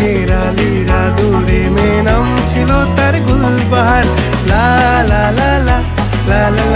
তেরা লীরা দূরে মে নাম ছিল তার গুলবাহার লা লা লা লা লা লা